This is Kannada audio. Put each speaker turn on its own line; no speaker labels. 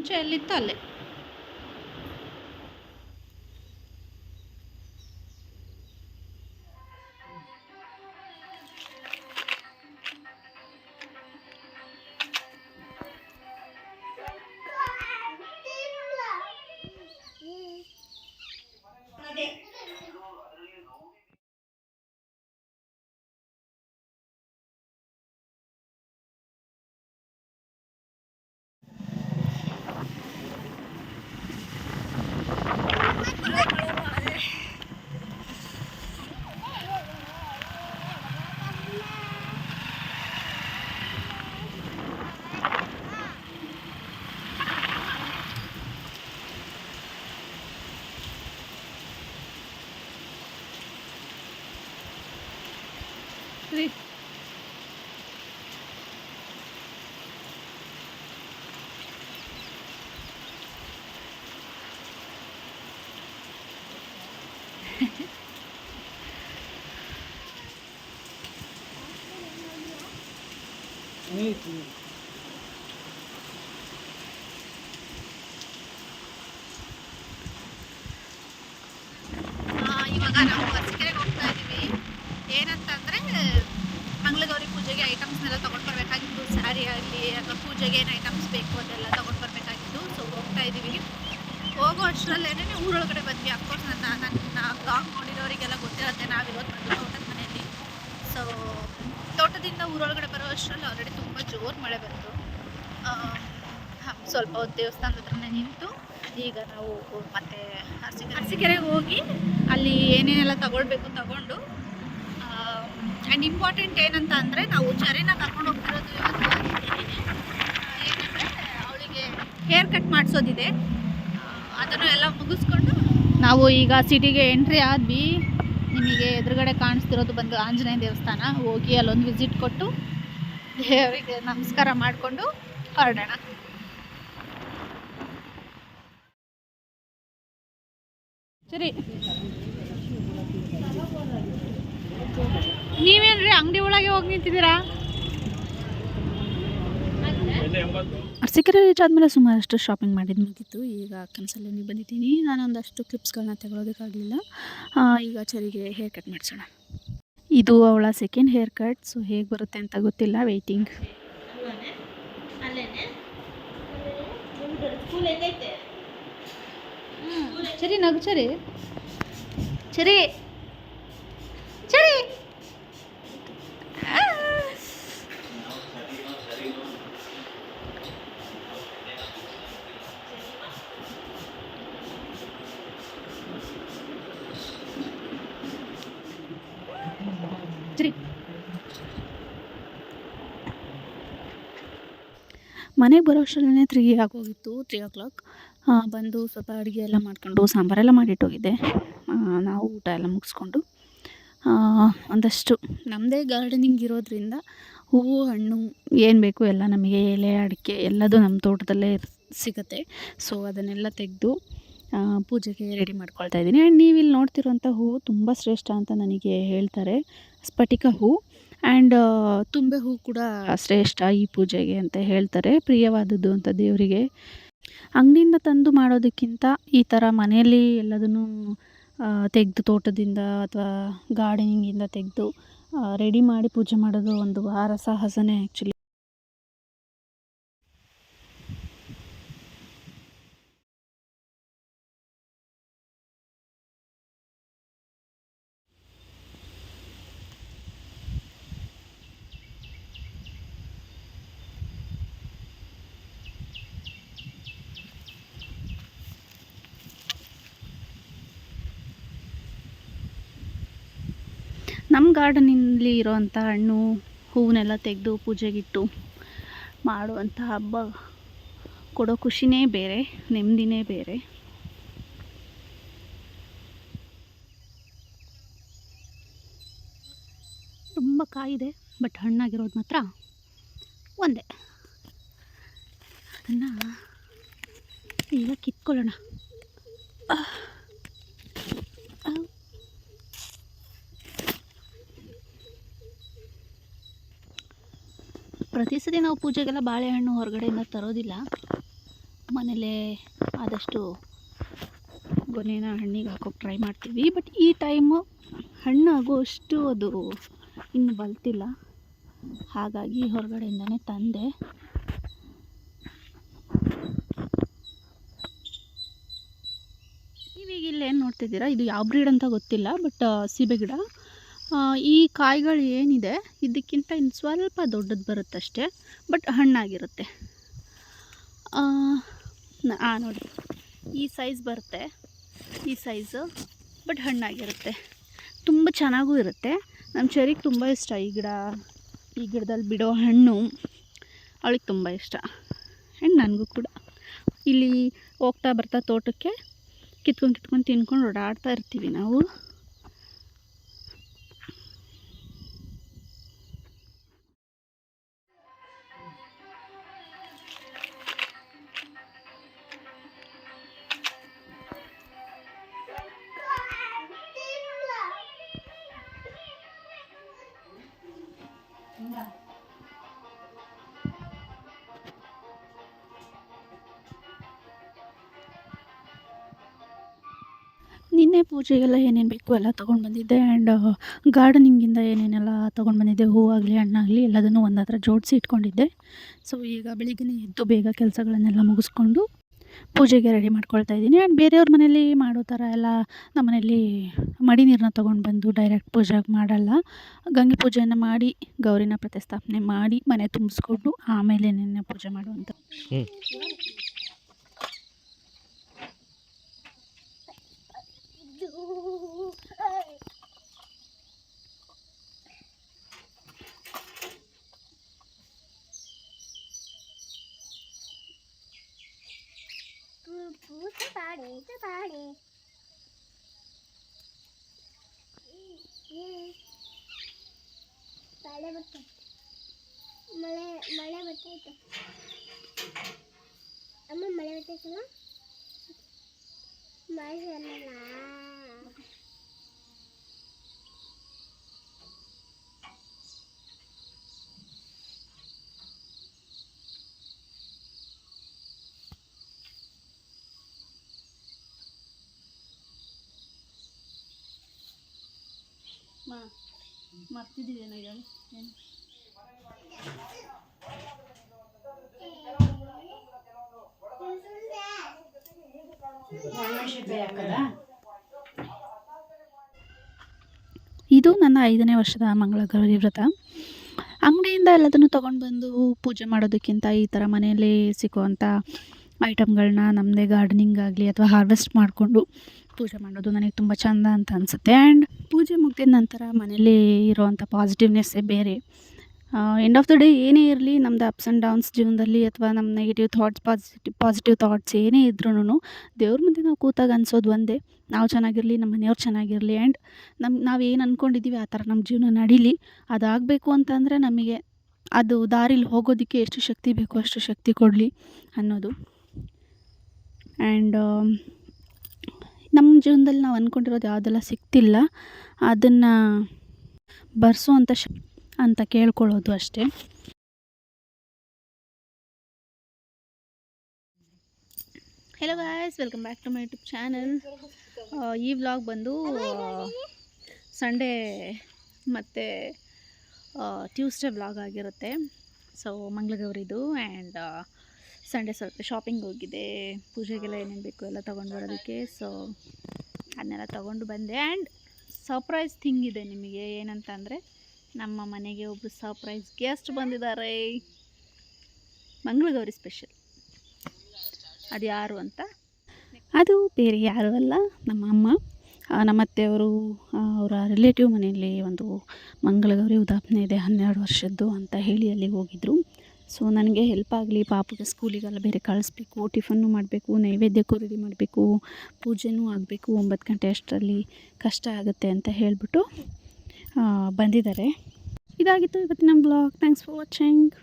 ಮುಂಚೆ ಎಲ್ಲಿತ್ತು ಅಲ್ಲೇ ರೀ ಆ, ಇವಾಗ ನಾವು ಅರಸೀಕೆರೆಗೆ ಹೋಗ್ತಾ ಇದ್ದೀವಿ ಏನಂತಂದರೆ ಮಂಗಳಗೌರಿ ಪೂಜೆಗೆ ಐಟಮ್ಸ್ನೆಲ್ಲ ತೊಗೊಂಡು ಬರಬೇಕಾಗಿತ್ತು ಸ್ಯಾರಿ ಆಗಲಿ ಅಥವಾ ಪೂಜೆಗೆ ಏನು ಐಟಮ್ಸ್ ಬೇಕು ಅದೆಲ್ಲ ತೊಗೊಂಡು ಬರಬೇಕಾಗಿತ್ತು ಸೊ ಹೋಗ್ತಾ ಇದ್ದೀವಿ. ಹೋಗೋ ಅಷ್ಟರಲ್ಲೇನೆ ಊರೊಳಗಡೆ ಬಂದ್ವಿ. ಅಫ್ಕೋರ್ಸ್ ನನ್ನ ನನ್ನ ಗಾಂಗ್ ನೋಡಿರೋರಿಗೆಲ್ಲ ಗೊತ್ತಿರುತ್ತೆ. ನಾವಿರೋದು ಬಂದು ತೋಟದ ಮನೆಯಲ್ಲಿ. ಸೊ ತೋಟದಿಂದ ಊರೊಳಗಡೆ ಬರೋ ಅಷ್ಟರಲ್ಲಿ ಆಲ್ರೆಡಿ ತುಂಬ ಜೋರು ಮಳೆ ಬಂತು. ಸ್ವಲ್ಪ ಹೊತ್ತು ದೇವಸ್ಥಾನದ ಹತ್ರನೇ ನಿಂತು, ಈಗ ನಾವು ಮತ್ತೆ ಅರಸೀಕೆರೆ ಅರಸೀಕೆರೆಗೆ ಹೋಗಿ ಅಲ್ಲಿ ಏನೇನೆಲ್ಲ ತಗೊಳ್ಬೇಕು ತಗೊಂಡು ಆ್ಯಂಡ್ ಇಂಪಾರ್ಟೆಂಟ್ ಏನಂತ ಅಂದರೆ ನಾವು ಚರಿನ ಕರ್ಕೊಂಡು ಹೋಗ್ತಿರೋದು ಏನಂದರೆ ಅವಳಿಗೆ ಹೇರ್ ಕಟ್ ಮಾಡಿಸೋದಿದೆ. ಅದನ್ನು ಎಲ್ಲ ಮುಗಿಸ್ಕೊಂಡು ನಾವು ಈಗ ಸಿಟಿಗೆ ಎಂಟ್ರಿ ಆದ್ವಿ. ನಿಮಗೆ ಎದುರುಗಡೆ ಕಾಣಿಸ್ತಿರೋದು ಬಂದು ಆಂಜನೇಯ ದೇವಸ್ಥಾನ. ಹೋಗಿ ಅಲ್ಲೊಂದು ವಿಸಿಟ್ ಕೊಟ್ಟು ದೇವರಿಗೆ ನಮಸ್ಕಾರ ಮಾಡಿಕೊಂಡು ಹೊರಡೋಣ. ಸರಿ. ಒಳಗೆ ಹೋಗಿ ನಿಂತಿದ್ದೀರಾ? ಸಿಕ್ಕರೆ ರೀಚ್ ಆದಮೇಲೆ ಸುಮಾರಷ್ಟು ಶಾಪಿಂಗ್ ಮಾಡಿದ್ದು ಮುಗಿತು. ಈಗ ಕನಸಲ್ಲಿ ಬಂದಿದ್ದೀನಿ. ನಾನು ಒಂದಷ್ಟು ಕ್ಲಿಪ್ಸ್ಗಳನ್ನ ತಗೊಳ್ಳೋದಕ್ಕಾಗಲಿಲ್ಲ ಈಗ ಚರಿಗೆ ಹೇರ್ ಕಟ್ ಮಾಡಿಸೋಣ. ಇದು ಅವಳ ಸೆಕೆಂಡ್ ಹೇರ್ ಕಟ್ ಸೊ ಹೇಗೆ ಬರುತ್ತೆ ಅಂತ ಗೊತ್ತಿಲ್ಲ. ವೆಯ್ಟಿಂಗ್ ಸರಿ ನಗು ಚರಿ. ಚರಿ. ಚರಿ. ಸರಿ ಮನೆಗೆ ಬರೋ ಅಷ್ಟರಲ್ಲೇ ತ್ರೀ ಆಗೋಗಿತ್ತು ತ್ರೀ ಓ ಕ್ಲಾಕ್ ಬಂದು ಸ್ವಲ್ಪ ಅಡುಗೆ ಎಲ್ಲ ಮಾಡ್ಕೊಂಡು, ಸಾಂಬಾರೆಲ್ಲ ಮಾಡಿಟ್ಟೋಗಿದ್ದೆ ನಾವು ಊಟ ಎಲ್ಲ ಮುಗಿಸ್ಕೊಂಡು. ಒಂದಷ್ಟು. ನಮ್ಮದೇ ಗಾರ್ಡನಿಂಗ್ ಇರೋದ್ರಿಂದ ಹೂವು, ಹಣ್ಣು ಏನು ಬೇಕು ಎಲ್ಲ ನಮಗೆ ಎಲೆ, ಅಡಿಕೆ ಎಲ್ಲದೂ ನಮ್ಮ ತೋಟದಲ್ಲೇ ಸಿಗುತ್ತೆ. ಸೊ ಅದನ್ನೆಲ್ಲ ತೆಗೆದು ಪೂಜೆಗೆ ರೆಡಿ ಮಾಡ್ಕೊಳ್ತಾ ಇದ್ದೀನಿ. ಆ್ಯಂಡ್ ನೀವು ಇಲ್ಲಿ ನೋಡ್ತಿರೋಂಥ ಹೂವು ತುಂಬ ಶ್ರೇಷ್ಠ ಅಂತ ನನಗೆ ಹೇಳ್ತಾರೆ. ಸ್ಫಟಿಕ ಹೂ. ಆ್ಯಂಡ್ ತುಂಬೆ ಹೂ ಕೂಡ ಶ್ರೇಷ್ಠ ಈ ಪೂಜೆಗೆ ಅಂತ ಹೇಳ್ತಾರೆ. ಪ್ರಿಯವಾದದ್ದು ಅಂತ ದೇವರಿಗೆ. ಅಂಗಡಿಯಿಂದ ತಂದು ಮಾಡೋದಕ್ಕಿಂತ ಈ ಥರ ಮನೆಯಲ್ಲಿ ಎಲ್ಲದನ್ನು ತೆಗೆದು ತೋಟದಿಂದ ಅಥವಾ ಗಾರ್ಡನಿಂಗಿಂದ ತೆಗೆದು ರೆಡಿ ಮಾಡಿ ಪೂಜೆ ಮಾಡೋದು ಒಂದು ವಾರ ಸಾಹಸನೇ ಆ್ಯಕ್ಚುಲಿ ನಮ್ಮ ಗಾರ್ಡನಲ್ಲಿ ಇರೋವಂಥ ಹಣ್ಣು, ಹೂವನ್ನೆಲ್ಲ ತೆಗೆದು ಪೂಜೆಗಿಟ್ಟು ಮಾಡುವಂಥ ಹಬ್ಬ. ಕೊಡೋ ಖುಷಿನೇ ಬೇರೆ, ನೆಮ್ಮದಿನೇ ಬೇರೆ. ತುಂಬ ಕಾಯಿದೆ, ಬಟ್ ಹಣ್ಣಾಗಿರೋದು ಮಾತ್ರ ಒಂದೇ. ಅದನ್ನು ಈಗ ಕಿತ್ಕೊಳ್ಳೋಣ. ಪ್ರತಿ ಸತಿ ನಾವು ಪೂಜೆಗೆಲ್ಲ ಬಾಳೆಹಣ್ಣು ಹೊರಗಡೆಯಿಂದ ತರೋದಿಲ್ಲ. ಮನೇಲೇ ಆದಷ್ಟು ಗೊನೆನ ಹಣ್ಣಿಗೆ ಹಾಕೋಕೆ ಟ್ರೈ ಮಾಡ್ತೀವಿ. ಬಟ್ ಈ ಟೈಮು ಹಣ್ಣು ಆಗುವಷ್ಟು ಅದು ಇನ್ನು ಬಲ್ತಿಲ್ಲ. ಹಾಗಾಗಿ ಹೊರಗಡೆಯಿಂದನೇ ತಂದೆ. ನೀವೀಗ ಇಲ್ಲೇನು ನೋಡ್ತಿದ್ದೀರಾ? ಇದು ಯಾವ ಬ್ರೀಡ್ ಅಂತ ಗೊತ್ತಿಲ್ಲ. ಬಟ್ ಸೀಬೆ ಗಿಡ. ಈ ಕಾಯಿಗಳು ಏನಿದೆ, ಇದಕ್ಕಿಂತ ಇನ್ನು ಸ್ವಲ್ಪ ದೊಡ್ಡದು ಬರುತ್ತಷ್ಟೇ, ಬಟ್ ಹಣ್ಣಾಗಿರುತ್ತೆ. ಹಾಂ ನೋಡಿ. ಈ ಸೈಜ್ ಬರುತ್ತೆ, ಈ ಸೈಜು ಬಟ್ ಹಣ್ಣಾಗಿರುತ್ತೆ. ತುಂಬ ಚೆನ್ನಾಗೂ ಇರುತ್ತೆ. ನಮ್ಮ ಚೆರಿಗೆ ತುಂಬ ಇಷ್ಟ, ಈ ಗಿಡ, ಈ ಗಿಡದಲ್ಲಿ ಬಿಡೋ ಹಣ್ಣು. ಅವಳಿಗೆ ತುಂಬ ಇಷ್ಟ. ಆ್ಯಂಡ್ ನನಗೂ ಕೂಡ. ಇಲ್ಲಿ ಹೋಗ್ತಾ ಬರ್ತಾ ತೋಟಕ್ಕೆ ಕಿತ್ಕೊಂಡು ಕಿತ್ಕೊಂಡು ತಿನ್ಕೊಂಡು ಓಡಾಡ್ತಾ ಇರ್ತೀವಿ ನಾವು. ನಿನ್ನೆ ಪೂಜೆಗೆಲ್ಲ ಏನೇನು ಬೇಕು ಎಲ್ಲ ತೊಗೊಂಡು ಬಂದಿದ್ದೆ. ಆ್ಯಂಡ್ ಗಾರ್ಡನಿಂಗಿಂದ ಏನೇನೆಲ್ಲ ತೊಗೊಂಡು ಬಂದಿದ್ದೆ. ಹೂವಾಗಲಿ ಹಣ್ಣಾಗಲಿ ಎಲ್ಲದನ್ನು ಒಂದು ಹತ್ರ ಜೋಡಿಸಿ ಇಟ್ಕೊಂಡಿದ್ದೆ. ಸೊ ಈಗ ಬೆಳಿಗ್ಗೆ ಎದ್ದು ಬೇಗ ಕೆಲಸಗಳನ್ನೆಲ್ಲ ಮುಗಿಸ್ಕೊಂಡು ಪೂಜೆಗೆ ರೆಡಿ ಮಾಡ್ಕೊಳ್ತಾ ಇದ್ದೀನಿ. ಆ್ಯಂಡ್ ಬೇರೆಯವ್ರ ಮನೇಲಿ ಮಾಡೋ ಥರ ಎಲ್ಲ ನಮ್ಮ ಮನೇಲಿ ಮಡಿ ನೀರನ್ನ ತೊಗೊಂಡು ಬಂದು ಡೈರೆಕ್ಟ್ ಪೂಜೆಗೆ ಮಾಡಲ್ಲ. ಗಂಗೆ ಪೂಜೆಯನ್ನು ಮಾಡಿ, ಗೌರಿನ ಪ್ರತಿಷ್ಠಾಪನೆ ಮಾಡಿ ಮನೆ ತುಂಬಿಸ್ಕೊಂಡು ಆಮೇಲೆ ನಿನ್ನೆ ಪೂಜೆ ಮಾಡುವಂಥ
ಪಾಡೆ ಪಾಡೆ ಮಳೆ ಬರ್ತೈತೆ ಮಳೆ ಮಳೆ ಬರ್ತೈತೆ ಅಮ್ಮ ಮಳೆ ಬರ್ತೈತಲ್ಲ ಮಳೆ ಅನ್ನಲ್ಲ
ಹೇಳಿ ಏನು? ಇದು ನನ್ನ ಐದನೇ ವರ್ಷದ ಮಂಗಳಗೌರಿ ವ್ರತ. ಅಂಗಡಿಯಿಂದ ಎಲ್ಲದನ್ನು ತೊಗೊಂಡು ಬಂದು ಪೂಜೆ ಮಾಡೋದಕ್ಕಿಂತ ಈ ಥರ ಮನೆಯಲ್ಲಿ ಸಿಗುವಂಥ ಐಟಮ್ಗಳನ್ನ ನಮ್ಮದೇ ಗಾರ್ಡನಿಂಗ್ ಆಗಲಿ ಅಥವಾ ಹಾರ್ವೆಸ್ಟ್ ಮಾಡಿಕೊಂಡು ಪೂಜೆ ಮಾಡೋದು ನನಗೆ ತುಂಬ ಚೆಂದ ಅಂತ ಅನಿಸುತ್ತೆ. ಆ್ಯಂಡ್ ಪೂಜೆ ಮುಗಿದ ನಂತರ ಮನೇಲಿ ಇರೋವಂಥ ಪಾಸಿಟಿವ್ನೆಸ್ಸೇ ಬೇರೆ. ಎಂಡ್ ಆಫ್ ದ ಡೇ ಏನೇ ಇರಲಿ ನಮ್ಮದು ಅಪ್ಸ್ ಆ್ಯಂಡ್ ಡೌನ್ಸ್ ಜೀವನದಲ್ಲಿ ಅಥವಾ ನಮ್ಮ negative thoughts positive positive thoughts ಏನೇ ಇದ್ರೂ ದೇವ್ರ ಮುಂದೆ ನಾವು ಕೂತಾಗ ಅನ್ಸೋದು ಒಂದೇ. ನಾವು ಚೆನ್ನಾಗಿರಲಿ ನಮ್ಮ ಮನೆಯವ್ರು ಚೆನ್ನಾಗಿರಲಿ ಆ್ಯಂಡ್ ನಮ್ಮ ನಾವು ಏನು ಅಂದ್ಕೊಂಡಿದ್ದೀವಿ ಆ ಥರ ನಮ್ಮ ಜೀವನ ನಡೀಲಿ. ಅದಾಗಬೇಕು ಅಂತಂದರೆ ನಮಗೆ ಅದು ದಾರಿಲಿ ಹೋಗೋದಕ್ಕೆ ಎಷ್ಟು ಶಕ್ತಿ ಬೇಕೋ ಅಷ್ಟು ಶಕ್ತಿ ಕೊಡಲಿ ಅನ್ನೋದು. ಆ್ಯಂಡ್ ನಮ್ಮ ಜೀವನದಲ್ಲಿ ನಾವು ಅಂದ್ಕೊಂಡಿರೋದು ಯಾವುದೆಲ್ಲ ಸಿಗ್ತಿಲ್ಲ ಅದನ್ನು ಬರ್ಸೋವಂಥ ಶ ಅಂತ ಕೇಳ್ಕೊಳ್ಳೋದು ಅಷ್ಟೇ. Hello guys welcome back to my YouTube channel ಈ ವ್ಲಾಗ್ ಬಂದು ಸಂಡೇ ಮತ್ತು ಟ್ಯೂಸ್ಡೇ ವ್ಲಾಗ್ ಆಗಿರುತ್ತೆ. ಸೊ ಮಂಗಳಗೌರಿದು ಆ್ಯಂಡ್ ಸಂಡೇ ಸ್ವಲ್ಪ ಶಾಪಿಂಗ್ ಹೋಗಿದೆ ಪೂಜೆಗೆಲ್ಲ ಏನೇನು ಬೇಕು ಎಲ್ಲ ತೊಗೊಂಡು ಬರೋದಕ್ಕೆ. ಸೊ ಅದನ್ನೆಲ್ಲ ತೊಗೊಂಡು ಬಂದೆ. ಆ್ಯಂಡ್ ಸರ್ಪ್ರೈಸ್ ಥಿಂಗ್ ಇದೆ ನಿಮಗೆ ಏನಂತ ಅಂದರೆ ನಮ್ಮ ಮನೆಗೆ ಒಬ್ಬರು ಸರ್ಪ್ರೈಸ್ ಗೆಸ್ಟ್ ಬಂದಿದ್ದಾರೆ. ಮಂಗಳಗೌರಿ ಸ್ಪೆಷಲ್ ಅದು ಯಾರು ಅಂತ? ಅದು ಬೇರೆ ಯಾರು ಅಲ್ಲ ನಮ್ಮ ಅಮ್ಮ. ನಮ್ಮತ್ತೆಯವರು ಅವರ ರಿಲೇಟಿವ್ ಮನೆಯಲ್ಲಿ ಒಂದು ಮಂಗಳಗೌರಿ ಉದಾಹರಣೆ ಇದೆ ಹನ್ನೆರಡು ವರ್ಷದ್ದು ಅಂತ ಹೇಳಿ ಅಲ್ಲಿಗೆ ಹೋಗಿದ್ರು. ಸೊ ನನಗೆ ಹೆಲ್ಪ್ ಆಗಲಿ, ಪಾಪಗೆ ಸ್ಕೂಲಿಗೆಲ್ಲ ಬೇರೆ ಕಳಿಸ್ಬೇಕು, ಟಿಫನ್ನು ಮಾಡಬೇಕು ನೈವೇದ್ಯಕ್ಕೂ ರೆಡಿ ಮಾಡಬೇಕು, ಪೂಜೆನೂ ಆಗಬೇಕು, ಒಂಬತ್ತು ಗಂಟೆ ಅಷ್ಟರಲ್ಲಿ ಕಷ್ಟ ಆಗುತ್ತೆ ಅಂತ ಹೇಳಿಬಿಟ್ಟು ಬಂದಿದ್ದಾರೆ. ಇದಾಗಿತ್ತು ಇವತ್ತಿನ ಬ್ಲಾಗ್ ಥ್ಯಾಂಕ್ಸ್ ಫಾರ್ ವಾಚಿಂಗ್